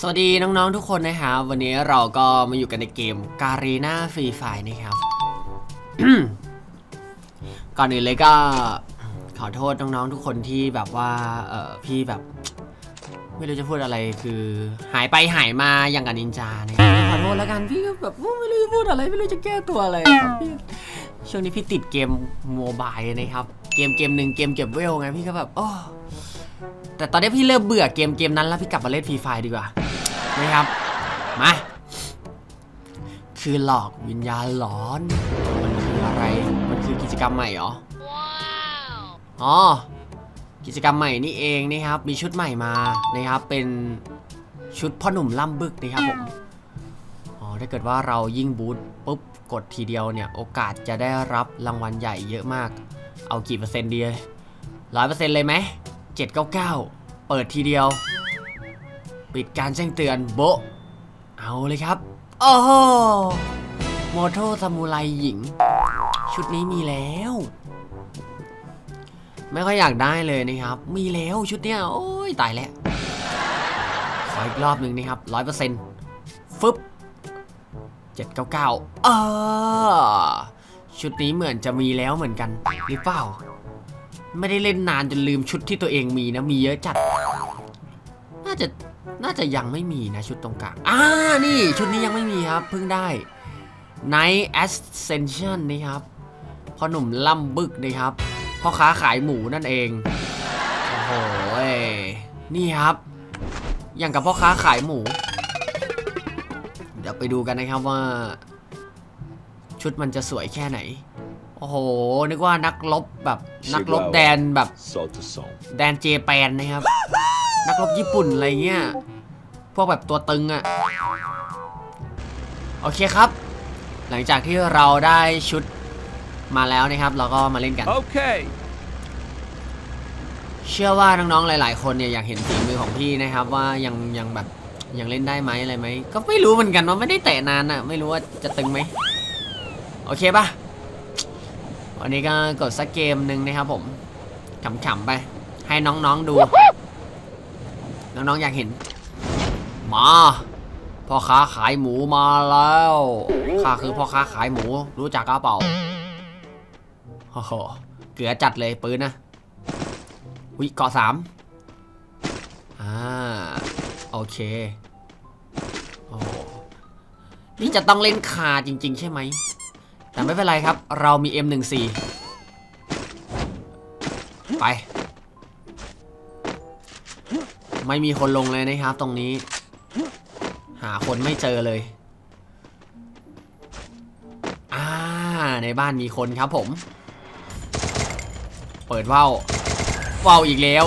สวัสดีน้องๆทุกคนนะครับวันนี้เราก็มาอยู่กันในเกมการีนาฟรีไฟนะครับ ก่อนอื่นเลยก็ขอโทษน้องๆทุกคนที่แบบว่าเออพี่แบบ ไม่รู้จะพูดอะไรคือ หายไปหายมาอย่างกับนินจานะครับขอโทษแล้วกันพี่ก็แบบไม่รู้จะพูดอะไร ไม่รู้จะแก้ตัวอะไรครับพี่ช่วงนี้พี่ติดเกมโมบายนะครับ เกมเกมหนึ่งเกมเก็บเวลไงพี่ก็แบบโอ้แต่ตอนนี้พี่เริ่มเบื่อเกมเกมนั้นแล้วพี่กลับมาเล่นฟรีไฟดีกว่า นะครับ มา คือหลอกวิญญาณหลอน มันคืออะไร มันคือกิจกรรมใหม่เหรอ อ๋อ กิจกรรมใหม่นี่เองนะครับ มีชุดใหม่มานะครับ เป็นชุดพ่อหนุ่มล่ำบึกนะครับผม อ๋อ ถ้าเกิดว่าเรายิ่งบูทปุ๊บกดทีเดียวเนี่ย โอกาสจะได้รับรางวัลใหญ่เยอะมาก เอากี่เปอร์เซ็นต์ดีร้อยเปอร์เซ็นต์เลยไหมเจ็ดเก้าเก้าเปิดทีเดียว ปิดการแจ้งเตือนโบะเอาเลยครับ โอ้โหโมโตซามูไรหญิง ชุดนี้มีแล้ว ไม่ค่อยอยากได้เลยนะครับ มีแล้วชุดเนี้ย โอ้ยตายแล้ว ขออีกรอบหนึ่งนะครับร้อยเปอร์เซ็นต์ฟึบเจ็ดเก้าเก้าเออชุดนี้เหมือนจะมีแล้วเหมือนกัน หรือเปล่า ไม่ได้เล่นนานจนลืมชุดที่ตัวเองมีนะ มีเยอะจัด น่าจะ น่าจะยังไม่มีนะชุดตรงกลางอ่านี่ชุดนี้ยังไม่มีครับ เพิ่งได้ Night Ascension นี่ครับพ่อหนุ่มล่ำบึกนะครับพ่อค้าขายหมูนั่นเองโอ้โหยนี่ครับ อย่างกับพ่อค้าขายหมู เดี๋ยวไปดูกันนะครับว่า ชุดมันจะสวยแค่ไหนโอ้โห นึกว่านักรบแบบนักรบแดนแบบ Sol to sol. แดนเจแปนนะครับ นักรบญี่ปุ่นอะไรเงี้ย พวกแบบตัวตึงอะโอเคครับ หลังจากที่เราได้ชุดมาแล้วนะครับ เราก็มาเล่นกัน Okay. เชื่อว่าน้องๆหลาย ๆ คนเนี่ยอยากเห็นฝีมือของพี่นะครับ ว่ายังยังแบบยังเล่นได้ไหมอะไรไหม ก็ไม่รู้เหมือนกันว่าไม่ได้เตะนานอะไม่รู้ว่าจะตึงไหม โอเคปะวันนี้ก็กดสักเกมหนึ่งนะครับผมขำๆไป ให้น้องๆดู น้องๆอยากเห็น มาพ่อค้าขายหมูมาแล้วข้าคือพ่อค้าขายหมูรู้จักกระเป๋าโอ้โหเกลือจัดเลยปืนนะวิเกาะสามอ่าโอเคโอ้นี่จะต้องเล่นคาจริง ๆ ใช่ไหม แต่ไม่เป็นไรครับ เรามี M14 ไป ไม่มีคนลงเลยนะครับ ตรงนี้ หาคนไม่เจอเลย อ่า ในบ้านมีคนครับผม เปิดว่าวว่าวอีกแล้ว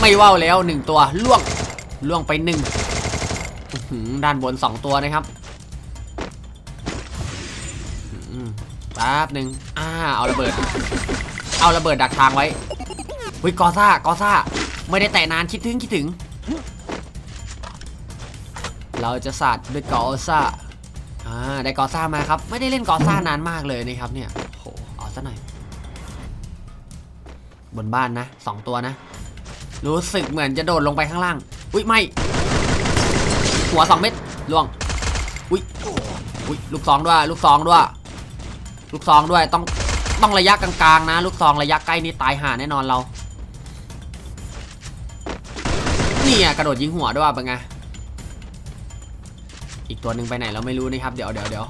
ไม่ว่าวแล้วหนึ่งตัวล่วงล่วงไปหนึ่งด้านบนสองตัวนะครับแป๊บหนึ่งอ่า เอาระเบิด เอาระเบิดดักทางไว้วิกอซ่ากอซ่า ไม่ได้แตะนานคิดถึงคิดถึง เราจะสาดด้วยกอซ่าอ่าได้กอซ่ามาครับ ไม่ได้เล่นกอซ่านานมากเลยนะครับเนี่ยโหเอาซะหน่อย บนบ้านนะสองตัวนะ รู้สึกเหมือนจะโดดลงไปข้างล่าง อุ้ยไม่ หัวสองเม็ดล่วง อุ้ยอุ้ยลูกซองด้วย ลูกซองด้วย ลูกซองด้วยต้องต้องระยะกลางๆนะ ลูกซองระยะใกล้นี่ตายห่าแน่นอนเรา อะกระโดดยิงหัวด้วยเป็นไง อีกตัวหนึ่งไปไหนเราไม่รู้นะครับ เดี๋ยวเดี๋ยวเดี๋ยว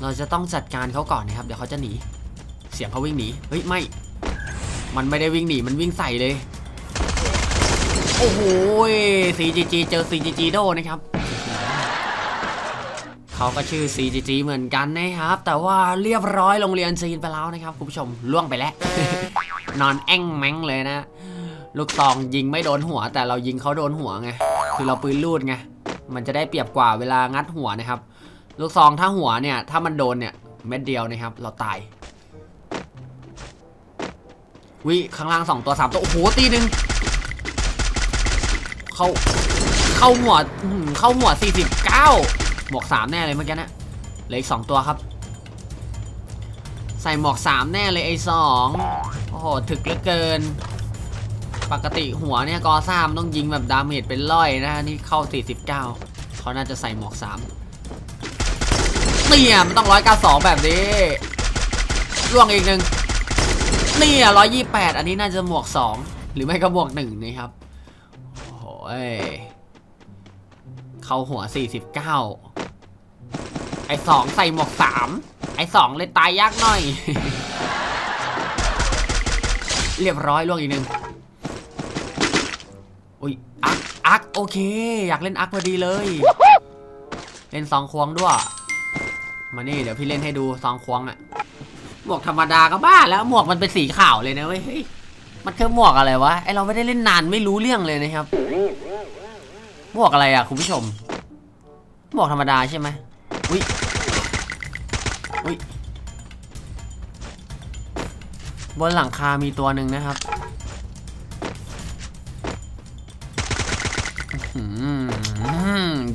เราจะต้องจัดการเขาก่อนนะครับ เดี๋ยวเขาจะหนี เสียงเขาวิ่งหนี เฮ้ยไม่ มันไม่ได้วิ่งหนี มันวิ่งใส่เลย โอ้โห CGG เจอ CGG โดนะครับเขาก็ชื่อ CGG เหมือนกันนะครับ แต่ว่าเรียบร้อยโรงเรียนซีนไปแล้วนะครับ คุณผู้ชมล่วงไปแล้ว นอนแอ่งแมงเลยนะ ลูกตองยิงไม่โดนหัว แต่เรายิงเขาโดนหัวไงคือเราปืนลูดไงมันจะได้เปรียบกว่าเวลางัดหัวนะครับ ลูกซองถ้าหัวเนี่ย ถ้ามันโดนเนี่ยเม็ดเดียวนะครับ เราตายวิข้างล่างสองตัวสามตัวโอ้โหตีหนึ่งเข้าเข้าหัวเข้าหัวสี่สิบเก้าหมวกสามแน่เลยเมื่อกี้นะเหลืออีกสองตัวครับ ใส่หมวกสามแน่เลยไอ้สองโอ้โหถึกเหลือเกิน ปกติหัวเนี่ยกอซ่ามต้องยิงแบบดาเมจเป็นร้อยนะนี่เข้า 49 เขาน่าจะใส่หมวก3เนี่ยมันต้อง192แบบนี้ล่วงอีกหนึ่งเนี่ย128อันนี้น่าจะหมวก2หรือไม่ก็หมวก1นะครับโอ้โหยเข้าหัว 49 ไอ้สองใส่หมวก3ไอ้สองเลยตายยากหน่อย เรียบร้อยล่วงอีกหนึ่ง อุ้ยอักอักโอเค อยากเล่นอักพอดีเลย เล่นซองควงด้วย มานี่เดี๋ยวพี่เล่นให้ดูซองควงอะหมวกธรรมดาก็บ้าแล้วหมวกมันเป็นสีขาวเลยนะเว้ยเฮ้ยมันคือหมวกอะไรวะไอเราไม่ได้เล่นนานไม่รู้เรื่องเลยนะครับ หมวกอะไรอะคุณผู้ชม หมวกธรรมดาใช่ไหมอุ้ยอุ้ยบนหลังคามีตัวหนึ่งนะครับ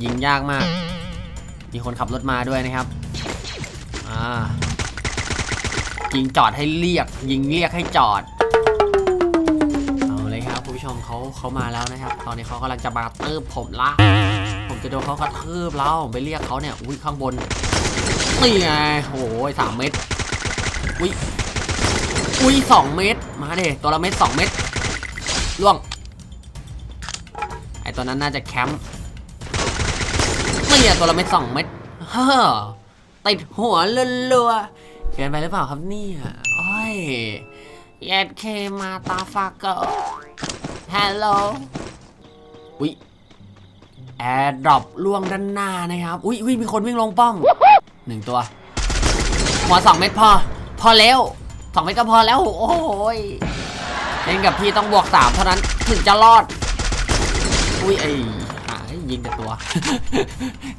ยิงยากมาก มีคนขับรถมาด้วยนะครับ อ่า ยิงจอดให้เรียก ยิงเรียกให้จอด เอาเลยครับคุณผู้ชมเขาเขามาแล้วนะครับ ตอนนี้เขากำลังจะมาเติบผมละ ผมจะโดนเขากระทืบแล้วไปเรียกเขาเนี่ย อุ้ยข้างบน นี่ไงโอ้ยสามเมตรอุ้ย อุ้ยสองเมตรมาเดตัวละเม็ดสองเม็ดล่วง ตัวนั้นน่าจะแคมป์ไม่เนี่ยตัวละเม็ดสองเม็ดเฮ้อติดหัวลัวๆเกินไปหรือเปล่าครับเนี่ยโอ้ยเย็ดเคมาตาฟากเกอร์ฮัลโหลอุ้ยแอร์ดรอปล่วงด้านหน้านะครับ อุ้ยอุ้ยมีคนวิ่งลงป้อมหนึ่งตัว หัวสองเม็ดพอ พอแล้วสองเมตรก็พอแล้ว โอ้ยเล่นกับพี่ต้องบวกสามเท่านั้นถึงจะรอด อุ้ยไอ้หายิงแต่ตัว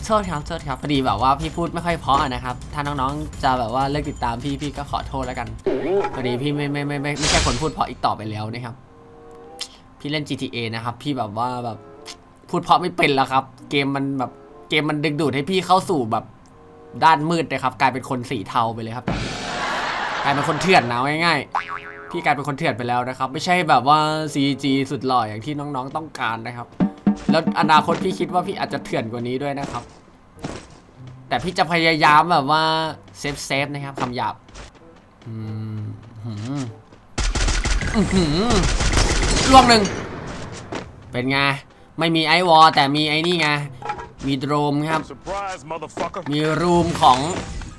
โทษครับโทษครับพอดีแบบว่าพี่พูดไม่ค่อยเพราะนะครับ ถ้าน้องๆจะแบบว่าเลิกติดตามพี่พี่ก็ขอโทษแล้วกันพอดีพี่ไม่ไม่ไม่ไม่ไม่ใช่คนพูดเพราะอีกต่อไปแล้วนะครับ พี่เล่น GTA นะครับ พี่แบบว่าแบบพูดเพราะไม่เป็นแล้วครับ เกมมันแบบเกมมันดึงดูดให้พี่เข้าสู่แบบด้านมืดนะครับ กลายเป็นคนสีเทาไปเลยครับกลายเป็นคนเถื่อนนะง่ายๆพี่กลายเป็นคนเถื่อนไปแล้วนะครับ ไม่ใช่แบบว่า CG สุดหล่ออย่างที่น้องๆต้องการนะครับ แล้วอนาคตพี่คิดว่าพี่อาจจะเถื่อนกว่านี้ด้วยนะครับ แต่พี่จะพยายามแบบว่าเซฟเซฟนะครับคำหยาบอืมหืมอื้อหือล่วงหนึ่ง เป็นไง ไม่มีไอวอลแต่มีไอ้นี่ไง มีโดรมครับ Surprise, motherfucker. มีรูมของ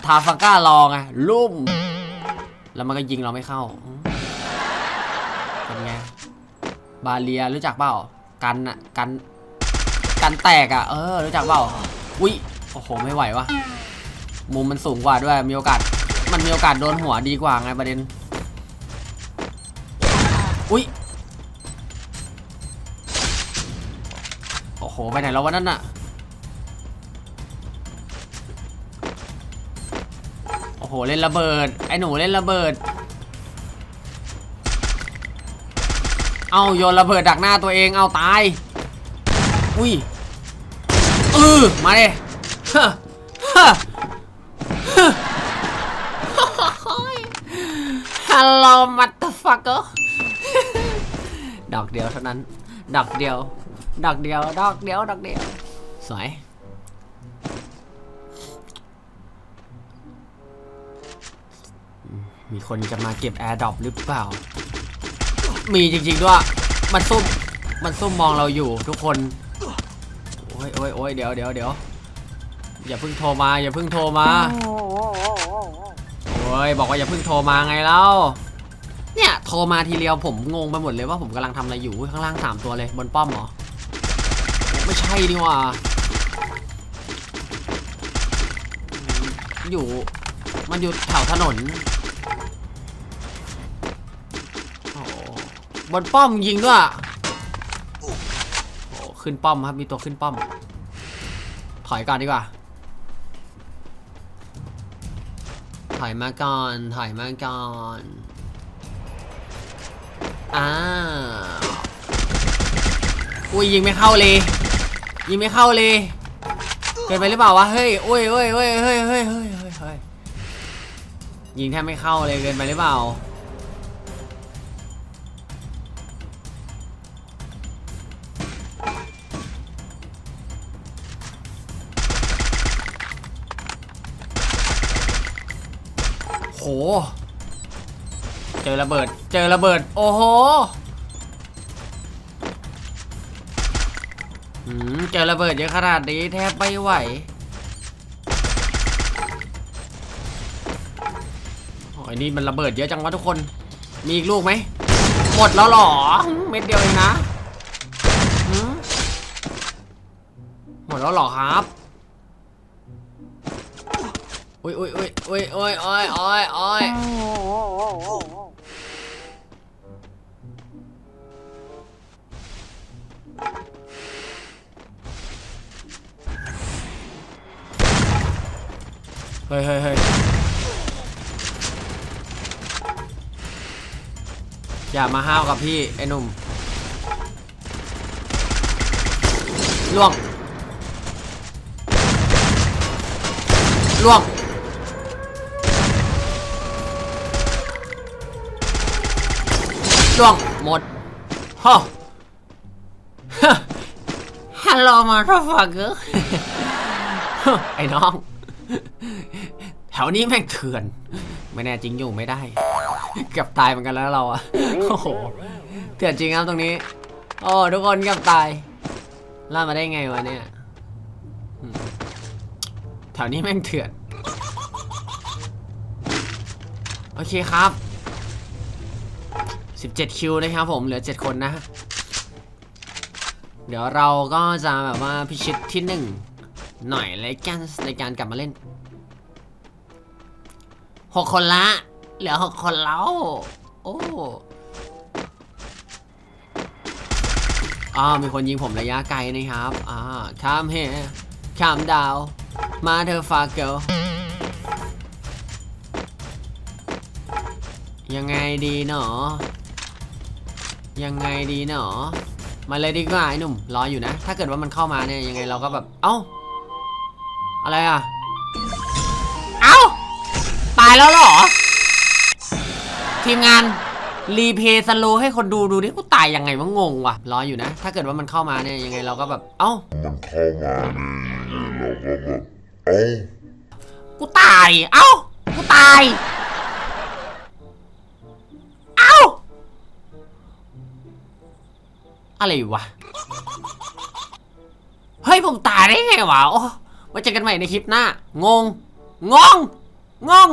ทาฟังก้าลองอะรูมแล้วมันก็ยิงเราไม่เข้าอืมเป็นไง บาเลียรู้จักเปล่า กันอะกันกันแตกอะเออรู้จักเปล่าอุ้ยโอ้โหไม่ไหววะมุมมันสูงกว่าด้วยมีโอกาสมันมีโอกาสโดนหัวดีกว่าไงประเด็นอุ้ยโอ้โหไปไหนแล้ววะนั่นอะโอ้โหเล่นระเบิดไอ้หนูเล่นระเบิด เอาโยนระเบิดดักหน้าตัวเองเอาตาย อุ้ยเออมาเลยฮะฮะฮะฮัลโหลมัตต์ฟักเกอร์ดอกเดียวเท่านั้น ดอกเดียว ดอกเดียว ดอกเดียว ดอกเดียว สวย มีคนจะมาเก็บแอร์ดรอปหรือเปล่า มีจริงๆด้วย มันซุ่ม มันซุ่มมองเราอยู่ทุกคน โอ้ยโอ้ยโอ้ยเดี๋ยวเดี๋ยวเดี๋ยวอย่าเพิ่งโทรมา อย่าเพิ่งโทรมา โอ้ยบอกว่าอย่าเพิ่งโทรมาไงเล่า เนี่ยโทรมาทีเดียวผมงงไปหมดเลยว่าผมกำลังทำอะไรอยู่ข้างล่างสามตัวเลยบนป้อมเหรอ ไม่ใช่นี่หว่า อยู่ มันอยู่แถวถนน บนป้อมยิงด้วยโอ้ขึ้นป้อมครับมีตัวขึ้นป้อม ถอยก่อนดีกว่า ถอยมาก่อนถอยมาก่อนอ้าวอุ้ยยิงไม่เข้าเลย ยิงไม่เข้าเลยเกินไปหรือเปล่าวะเฮ้ยโอ้ยโอ้ยโอ้ยเฮ้ยเฮ้ยเฮ้ยเฮ้ยเฮ้ยยิงแทบไม่เข้าเลยเกินไปหรือเปล่า ห เจอระเบิด เจอระเบิด โอ้โหเจอระเบิดเยอะขนาดนี้แทบไม่ไหว โอ้ยนี่มันระเบิดเยอะจังวะทุกคน มีอีกลูกไหม หมดแล้วหรอ เม็ดเดียวเองนะ หมดแล้วหรอครับ อ้ยโอ้ยโอ้ยโอ้ยโอ้ยโอ้ยโอ้ยโอ้ยเฮ้ยเฮ้ยเฮ้ยอย่ามาห้าวกับพี่ ไอ้หนุ่มล่วงล่วง ล่วงหมดฮ่อฮัลโหลมาทัฟักเกอร์ไอ้น้อง แถวนี้แม่งเถื่อน ไม่แน่จริงอยู่ไม่ได้ เกือบตายเหมือนกันแล้วเราอะโอ้โหเถื่อนจริงครับตรงนี้โอ้ทุกคนเกือบตายล่ามาได้ไงวะเนี่ยแถวนี้แม่งเถื่อน โอเคครับ 17 คิวนะครับผมเหลือ 7 คนนะ เดี๋ยวเราก็จะแบบว่าพิชิตที่ 1 หน่อยเลยกันในการกลับมาเล่น 6 คนละ เหลือ 6 คนแล้ว โอ้อ่ามีคนยิงผมระยะไกลนะครับอ่าข้ามเฮข้ามดาว มาเธอฟาเกลยังไงดีหนอ ยังไงดีหนอมาเลยดีกว่าไอ้หนุ่มรออยู่นะ ถ้าเกิดว่ามันเข้ามาเนี่ยยังไงเราก็แบบ เอ้า อะไรอะ เอ้า ตายแล้วเหรอ ทีมงานรีเพย์สโลให้คนดูดูดิกูตายยังไงวะงงว่ะรออยู่นะ ถ้าเกิดว่ามันเข้ามาเนี่ยยังไงเราก็แบบ เอ้า มันเข้ามาเนี่ยเราก็แบบเอ้ากูตาย เอ้า กูตาย เอ้า อะไรวะ เฮ้ยผมตายได้ไงวะโอ้ไว้เจอกันใหม่ในคลิปหน้า งง งง งง